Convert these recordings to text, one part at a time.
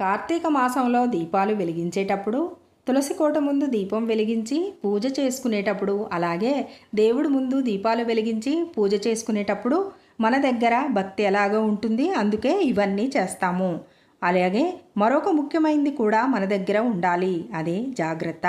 కార్తీక మాసంలో దీపాలు వెలిగించేటప్పుడు తులసి కోట ముందు దీపం వెలిగించి పూజ చేసుకునేటప్పుడు అలాగే దేవుడి ముందు దీపాలు వెలిగించి పూజ చేసుకునేటప్పుడు మన దగ్గర భక్తి ఎలాగో ఉంటుంది అందుకే ఇవన్నీ చేస్తాము. అలాగే మరొక ముఖ్యమైనది కూడా మన దగ్గర ఉండాలి అదే జాగ్రత్త.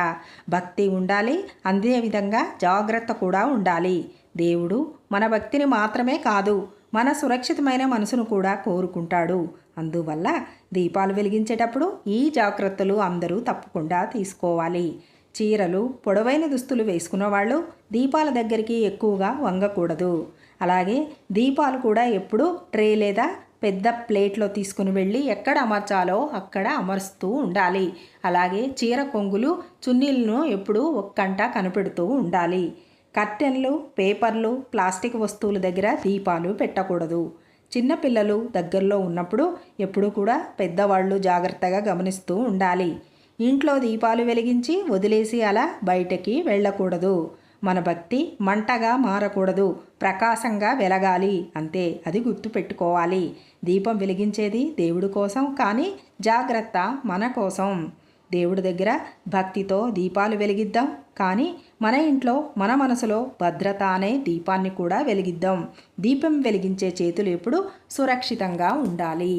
భక్తి ఉండాలి అదే విధంగా జాగ్రత్త కూడా ఉండాలి. దేవుడు మన భక్తిని మాత్రమే కాదు మన సురక్షితమైన మనసును కూడా కోరుకుంటాడు. అందువల్ల దీపాలు వెలిగించేటప్పుడు ఈ జాగ్రత్తలు అందరూ తప్పకుండా తీసుకోవాలి. చీరలు పొడవైన దుస్తులు వేసుకున్న వాళ్ళు దీపాల దగ్గరికి ఎక్కువగా వంగకూడదు. అలాగే దీపాలు కూడా ఎప్పుడూ ట్రే లేదా పెద్ద ప్లేట్లో తీసుకుని వెళ్ళి ఎక్కడ అమర్చాలో అక్కడ అమరుస్తూ ఉండాలి. అలాగే చీర కొంగులు చున్నీలను ఎప్పుడూ ఒక్కంట కనిపెడుతూ ఉండాలి. కర్టెన్లు పేపర్లు ప్లాస్టిక్ వస్తువుల దగ్గర దీపాలు పెట్టకూడదు. చిన్నపిల్లలు దగ్గరలో ఉన్నప్పుడు ఎప్పుడూ కూడా పెద్దవాళ్ళు జాగ్రత్తగా గమనిస్తూ ఉండాలి. ఇంట్లో దీపాలు వెలిగించి వదిలేసి అలా బయటకి వెళ్ళకూడదు. మన భక్తి మంటగా మారకూడదు. ప్రకాశంగా వెలగాలి. అంతే అది గుర్తుపెట్టుకోవాలి. దీపం వెలిగించేది దేవుడి కోసం కానీ జాగ్రత్త మన కోసం. దేవుడి దగ్గర భక్తితో దీపాలు వెలిగిద్దాం. కానీ మన ఇంట్లో మన మనసులో భద్రత అనే దీపాన్ని కూడా వెలిగిద్దాం. దీపం వెలిగించే చేతులు ఎప్పుడు సురక్షితంగా ఉండాలి.